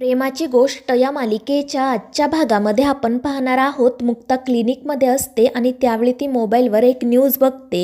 प्रेमाची गोष्ट या मालिकेच्या आजच्या भागामध्ये आपण पाहणार आहोत. मुक्ता क्लिनिकमध्ये असते आणि त्यावेळी ती मोबाईलवर एक न्यूज बघते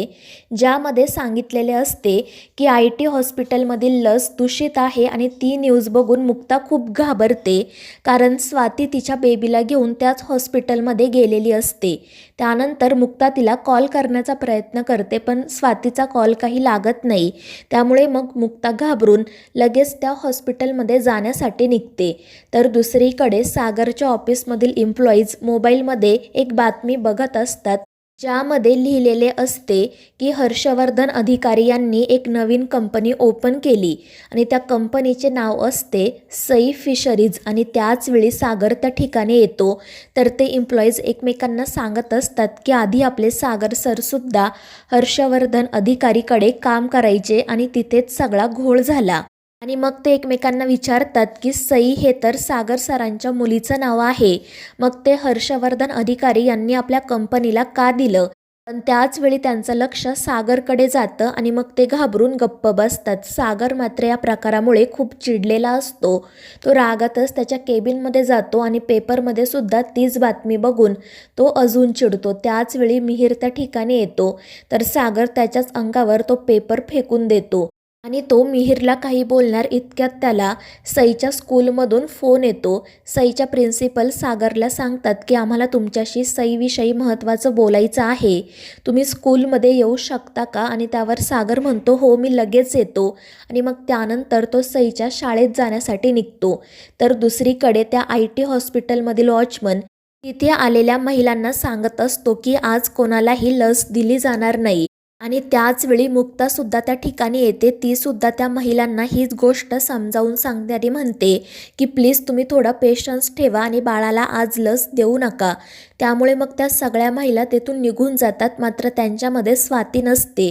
ज्यामध्ये सांगितलेले असते की आय टी हॉस्पिटलमधील लस दूषित आहे आणि ती न्यूज बघून मुक्ता खूप घाबरते कारण स्वाती तिच्या बेबीला घेऊन त्याच हॉस्पिटलमध्ये गेलेली असते. त्यानंतर मुक्ता तिला कॉल करण्याचा प्रयत्न करते पण स्वातीचा कॉल काही लागत नाही. त्यामुळे मग मुक्ता घाबरून लगेच त्या हॉस्पिटलमध्ये जाण्यासाठी निघते. तर दुसरीकडे सागरच्या ऑफिसमधील इम्प्लॉईज मोबाईलमध्ये एक बातमी बघत असतात ज्यामध्ये लिहिलेले असते की हर्षवर्धन अधिकारी यांनी एक नवीन कंपनी ओपन केली आणि त्या कंपनीचे नाव असते सई फिशरीज आणि त्याचवेळी सागर त्या ठिकाणी येतो. तर ते एम्प्लॉईज एकमेकांना सांगत असतात की आधी आपले सागर सरसुद्धा हर्षवर्धन अधिकारीकडे काम करायचे आणि तिथेच सगळा घोळ झाला. आणि मग ते एकमेकांना विचारतात की सई हे तर सागर सरांच्या मुलीचं नाव आहे. मग ते हर्षवर्धन अधिकारी यांनी आपल्या कंपनीला का दिलं? पण त्याच वेळी त्यांचं लक्ष सागरकडे जातं आणि मग ते घाबरून गप्प बसतात. सागर मात्र या प्रकारामुळे खूप चिडलेला असतो. तो रागातच त्याच्या केबिनमध्ये जातो आणि पेपरमध्ये सुद्धा तीच बातमी बघून तो अजून चिडतो. त्याच वेळी मिहीर त्या ठिकाणी येतो. तर सागर त्याच्याच अंगावर तो पेपर फेकून देतो. आणि तो मिहीरला काही बोलणार इतक्यात त्याला सईच्या स्कूलमधून फोन येतो. सईच्या प्रिन्सिपल सागरला सांगतात की आम्हाला तुमच्याशी सईविषयी महत्त्वाचं बोलायचं आहे. तुम्ही स्कूलमध्ये येऊ शकता का? आणि त्यावर सागर म्हणतो हो मी लगेच येतो. आणि मग त्यानंतर तो सईच्या शाळेत जाण्यासाठी निघतो. तर दुसरीकडे त्या आय टी हॉस्पिटलमधील वॉचमन तिथे आलेल्या महिलांना सांगत असतो की आज कोणालाही लस दिली जाणार नाही. आणि त्याचवेळी मुक्तासुद्धा त्या ठिकाणी येते. तीसुद्धा त्या महिलांना हीच गोष्ट समजावून सांगणारी म्हणते की प्लीज तुम्ही थोडा पेशन्स ठेवा आणि बाळाला आज लस देऊ नका त्यामुळे मग त्या सगळ्या महिला तेथून निघून जातात मात्र त्यांच्यामध्ये स्वाती नसते.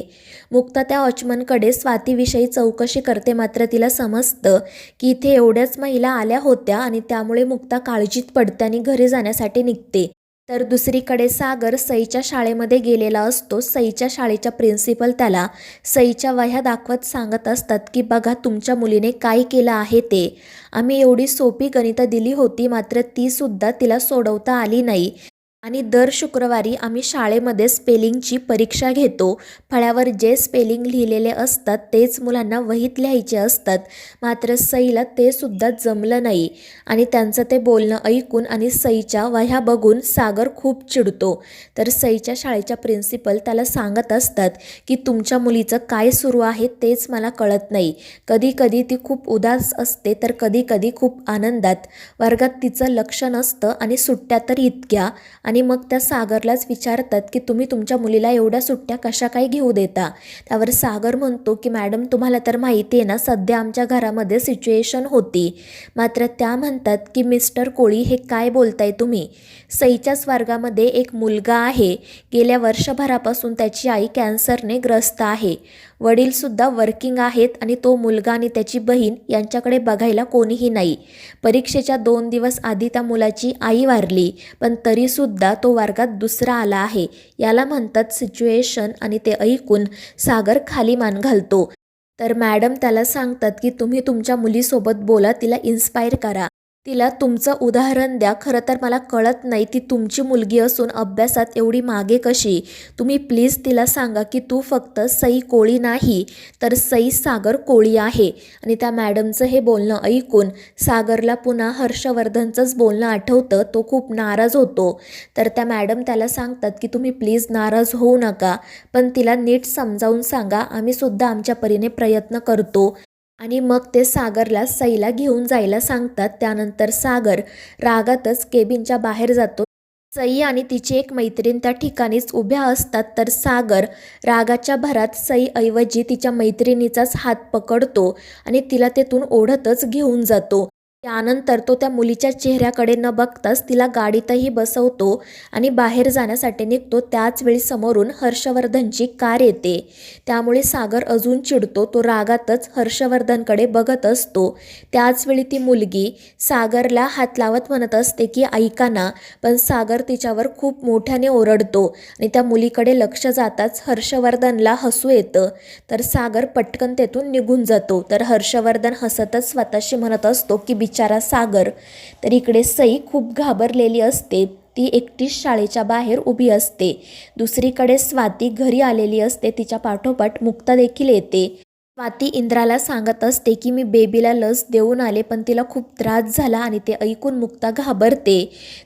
मुक्ता त्या वॉचमनकडे स्वातीविषयी चौकशी करते मात्र तिला समजतं की इथे एवढ्याच महिला आल्या होत्या आणि त्यामुळे मुक्ता काळजीत पडते आणि घरी जाण्यासाठी निघते. तर दुसरीकडे सागर सईच्या शाळेमध्ये गेलेला असतो. सईच्या शाळेच्या प्रिन्सिपल त्याला सईच्या वह्या दाखवत सांगत असतात की बघा तुमच्या मुलीने काय केलं आहे ते. आम्ही एवढी सोपी गणितं दिली होती मात्र तीसुद्धा तिला सोडवता आली नाही. आणि दर शुक्रवारी आम्ही शाळेमध्ये स्पेलिंगची परीक्षा घेतो. फळ्यावर जे स्पेलिंग लिहिलेले असतात तेच मुलांना वहीत लिहायचे असतात. मात्र सईला ते सुद्धा जमलं नाही. आणि त्यांचं ते बोलणं ऐकून आणि सईच्या वह्या बघून सागर खूप चिडतो. तर सईच्या शाळेच्या प्रिन्सिपल त्याला सांगत असतात की तुमच्या मुलीचं काय सुरू आहे तेच मला कळत नाही. कधी कधी ती खूप उदास असते तर कधी कधी खूप आनंदात. वर्गात तिचं लक्ष नसतं आणि सुट्ट्या तर इतक्या. आणि आणि मग त्या सागरलाच विचारतात की तुम्ही तुमच्या मुलीला एवढ्या सुट्ट्या कशा काय घेऊ देता? त्यावर सागर म्हणतो की मॅडम तुम्हाला तर माहिती आहे ना सध्या आमच्या घरामध्ये सिच्युएशन होती. मात्र त्या म्हणतात की मिस्टर कोळी हे काय बोलताय तुम्ही? सईच्याच वर्गामध्ये एक मुलगा आहे. गेल्या वर्षभरापासून त्याची आई कॅन्सरने ग्रस्त आहे. वडीलसुद्धा वर्किंग आहेत आणि तो मुलगा आणि त्याची बहीण यांच्याकडे बघायला कोणीही नाही. परीक्षेच्या दोन दिवस आधी त्या मुलाची आई वारली पण तरीसुद्धा तो वर्गात दुसरा आला आहे. याला म्हणतात सिच्युएशन आणि ते ऐकून सागर खाली मान घालतो. तर मॅडम त्याला सांगतात की तुम्ही तुमच्या मुलीसोबत बोला तिला इन्स्पायर करा. तिला तुमचं उदाहरण द्या. खरं तर मला कळत नाही ती तुमची मुलगी असून अभ्यासात एवढी मागे कशी? तुम्ही प्लीज तिला सांगा की तू फक्त सई कोळी नाही तर सई सागर कोळी आहे. आणि त्या मॅडमचं हे बोलणं ऐकून सागरला पुन्हा हर्षवर्धनचंच बोलणं आठवतं. तो खूप नाराज होतो. तर त्या मॅडम त्याला सांगतात की तुम्ही प्लीज नाराज होऊ नका. पण तिला नीट समजावून सांगा. आम्हीसुद्धा आमच्या परीने प्रयत्न करतो. आणि मग ते सागरला सईला घेऊन जायला सांगतात. त्यानंतर सागर रागातच केबिनच्या बाहेर जातो. सई आणि तिची एक मैत्रीण त्या ठिकाणीच उभ्या असतात. तर सागर रागाच्या भरात सईऐवजी तिच्या मैत्रिणीचाच हात पकडतो आणि तिला तेथून ओढतच घेऊन जातो. त्यानंतर तो त्या मुलीच्या चेहऱ्याकडे न बघताच तिला गाडीतही बसवतो आणि बाहेर जाण्यासाठी निघतो. त्याचवेळी समोरून हर्षवर्धनची कार येते. त्यामुळे सागर अजून चिडतो. तो रागातच हर्षवर्धनकडे बघत असतो. त्याचवेळी ती मुलगी सागरला हात लावत म्हणत असते की ऐका ना पण सागर तिच्यावर खूप मोठ्याने ओरडतो आणि त्या मुलीकडे लक्ष जाताच हर्षवर्धनला हसू येतं. तर सागर पटकन तेथून निघून जातो. तर हर्षवर्धन हसतच स्वतःशी म्हणत असतो की बिचारा सागर. तर इकडे सई खूप घाबरलेली असते. ती एकटीच शाळेच्या बाहेर उभी असते. दुसरीकडे स्वाती घरी आलेली असते. तिच्या पाठोपाठ मुक्ता देखील येते. स्वाती इंद्राला सांगत असते की मी बेबीला लस देऊन आले पण तिला खूप त्रास झाला आणि ते ऐकून मुक्ता घाबरते.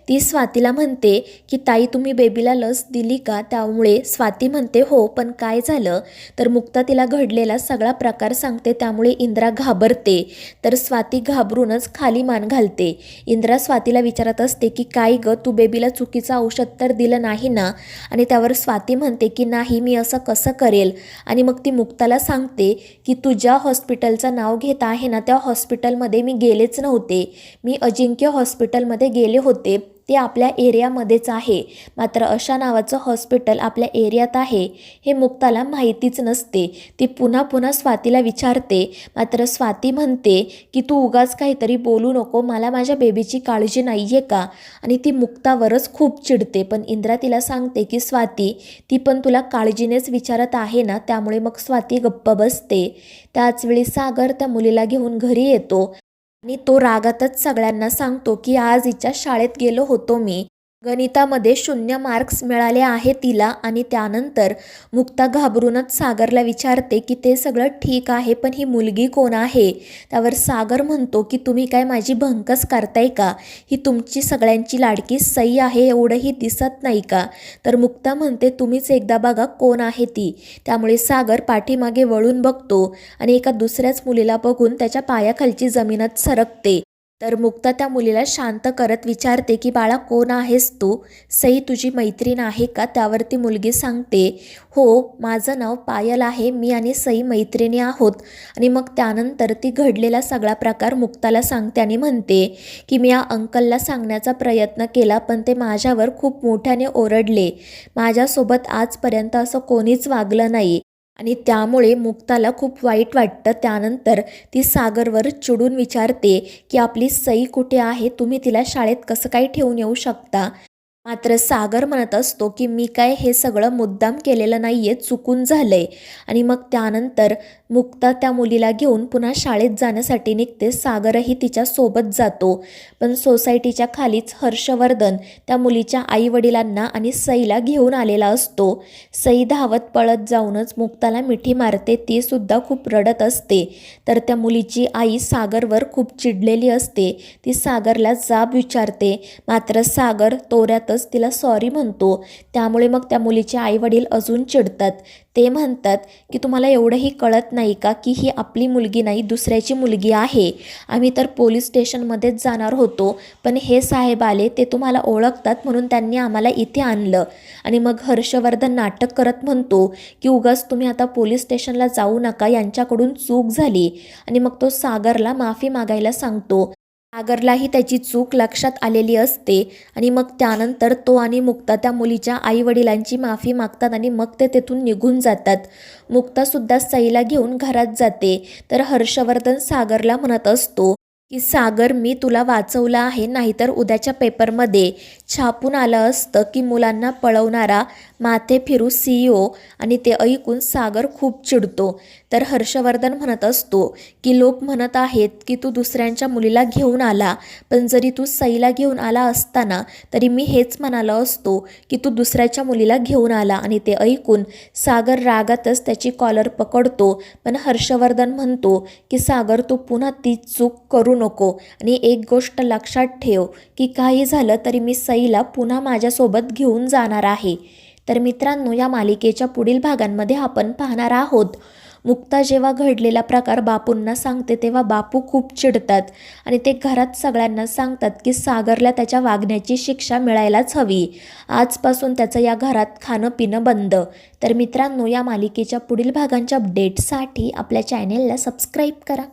ती स्वातीला म्हणते की ताई तुम्ही बेबीला लस दिली का? त्यामुळे स्वाती म्हणते हो पण काय झालं तर मुक्ता तिला घडलेला सगळा प्रकार सांगते त्यामुळे इंद्रा घाबरते. तर स्वाती घाबरूनच खाली मान घालते. इंद्रा स्वातीला विचारत असते की काय ग तू बेबीला चुकीचं औषध तर दिलं नाही ना आणि त्यावर स्वाती म्हणते की नाही मी असं कसं करेल आणि मग ती मुक्ताला सांगते की तू ज्या हॉस्पिटलचं नाव घेत आहे ना त्या हॉस्पिटलमध्ये मी गेलेच नव्हते. मी अजिंक्य हॉस्पिटलमध्ये गेले होते. ते आपल्या एरियामध्येच आहे. मात्र अशा नावाचं हॉस्पिटल आपल्या एरियात आहे हे मुक्ताला माहितीच नसते. ती पुन्हा पुन्हा स्वातीला विचारते. मात्र स्वाती म्हणते की तू उगाच काहीतरी बोलू नको. मला माझ्या बेबीची काळजी नाही आहे का? आणि ती मुक्तावरच खूप चिडते. पण इंद्रा तिला सांगते की स्वाती ती पण तुला काळजीनेच विचारत आहे ना? त्यामुळे मग स्वाती गप्प बसते. त्याचवेळी सागर त्या मुलीला घेऊन घरी येतो. आणि तो रागातच सगळ्यांना सांगतो की आज हिच्या शाळेत गेलो होतो मी. गणितामध्ये शून्य मार्क्स मिळाले आहे तिला आणि त्यानंतर मुक्ता घाबरूनच सागरला विचारते की ते सगळं ठीक आहे पण ही मुलगी कोण आहे? त्यावर सागर म्हणतो की तुम्ही काय माझी भंकस करताय का? ही तुमची सगळ्यांची लाडकी सई आहे एवढंही दिसत नाही का? तर मुक्ता म्हणते तुम्हीच एकदा बघा कोण आहे ती. त्यामुळे सागर पाठीमागे वळून बघतो आणि एका दुसऱ्याच मुलीला बघून त्याच्या पायाखालची जमीनच सरकते. तर मुक्ता त्या मुलीला शांत करत विचारते की बाळा कोण आहेस तू? सई तुझी मैत्रीण आहे का? त्यावर ती मुलगी सांगते हो माझं नाव पायल आहे. मी आणि सई मैत्रिणी आहोत. आणि मग त्यानंतर ती घडलेला सगळा प्रकार मुक्ताला सांगते आणि म्हणते की मी या अंकलला सांगण्याचा प्रयत्न केला पण ते माझ्यावर खूप मोठ्याने ओरडले. माझ्यासोबत आजपर्यंत असं कोणीच वागलं नाही. आणि त्यामुळे मुक्ताला खूप वाईट वाटतं. त्यानंतर ती सागरवर चिडून विचारते की आपली सई कुठे आहे? तुम्ही तिला शाळेत कसं काय ठेवून येऊ शकता? मात्र सागर म्हणत असतो की मी काय हे सगळं मुद्दाम केलेलं नाही आहे चुकून झालं आहे आणि मग त्यानंतर मुक्ता त्या मुलीला घेऊन पुन्हा शाळेत जाण्यासाठी निघते. सागरही तिच्या सोबत जातो. पण सोसायटीच्या खालीच हर्षवर्धन त्या मुलीच्या आईवडिलांना आणि सईला घेऊन आलेला असतो. सई धावत पळत जाऊनच मुक्ताला मिठी मारते. ती सुद्धा खूप रडत असते. तर त्या मुलीची आई सागरवर खूप चिडलेली असते. ती सागरला जाब विचारते. मात्र सागर तोऱ्यात तोऱ्यातच तिला सॉरी म्हणतो. त्यामुळे मग त्या मुलीचे आईवडील अजून चिडतात. ते म्हणतात की तुम्हाला एवढंही कळत नाही का की ही आपली मुलगी नाही दुसऱ्याची मुलगी आहे? आम्ही तर पोलीस स्टेशनमध्येच जाणार होतो. पण हे साहेब आले ते तुम्हाला ओळखतात म्हणून त्यांनी आम्हाला इथे आणलं. आणि मग हर्षवर्धन नाटक करत म्हणतो की उगाच तुम्ही आता पोलीस स्टेशनला जाऊ नका यांच्याकडून चूक झाली. आणि मग तो सागरला माफी मागायला सांगतो. सागरलाही त्याची चूक लक्षात आलेली असते आणि मग त्यानंतर तो आणि मुक्ता त्या मुलीच्या आईवडिलांची माफी मागतात आणि मग ते तेथून निघून जातात. मुक्तासुद्धा सईला घेऊन घरात जाते. तर हर्षवर्धन सागरला म्हणत असतो की सागर मी तुला वाचवलं आहे नाहीतर उद्याच्या पेपरमध्ये छापून आलं असतं की मुलांना पळवणारा माथे फिरू सी ई ओ आणि ते ऐकून सागर खूप चिडतो. तर हर्षवर्धन म्हणत असतो की लोक म्हणत आहेत की तू दुसऱ्यांच्या मुलीला घेऊन आला पण जरी तू सईला घेऊन आला असताना तरी मी हेच म्हणालो असतो की तू दुसऱ्याच्या मुलीला घेऊन आला आणि ते ऐकून सागर रागातच त्याची कॉलर पकडतो. पण हर्षवर्धन म्हणतो की सागर तू पुन्हा ती चूक करून नको. आणि एक गोष्ट लक्षात ठेव की काही झालं तरी मी सईला पुन्हा माझ्यासोबत घेऊन जाणार आहे. तर मित्रांनो या मालिकेच्या पुढील भागांमध्ये आपण पाहणार आहोत. मुक्ता जेव्हा घडलेला प्रकार बापूंना सांगते तेव्हा बापू खूप चिडतात आणि ते घरात सगळ्यांना सांगतात की सागरला त्याच्या वागण्याची शिक्षा मिळायलाच हवी. आजपासून त्याचं या घरात खाणं पिणं बंद. तर मित्रांनो या मालिकेच्या पुढील भागांच्या अपडेटसाठी आपल्या चॅनेलला सबस्क्राईब करा.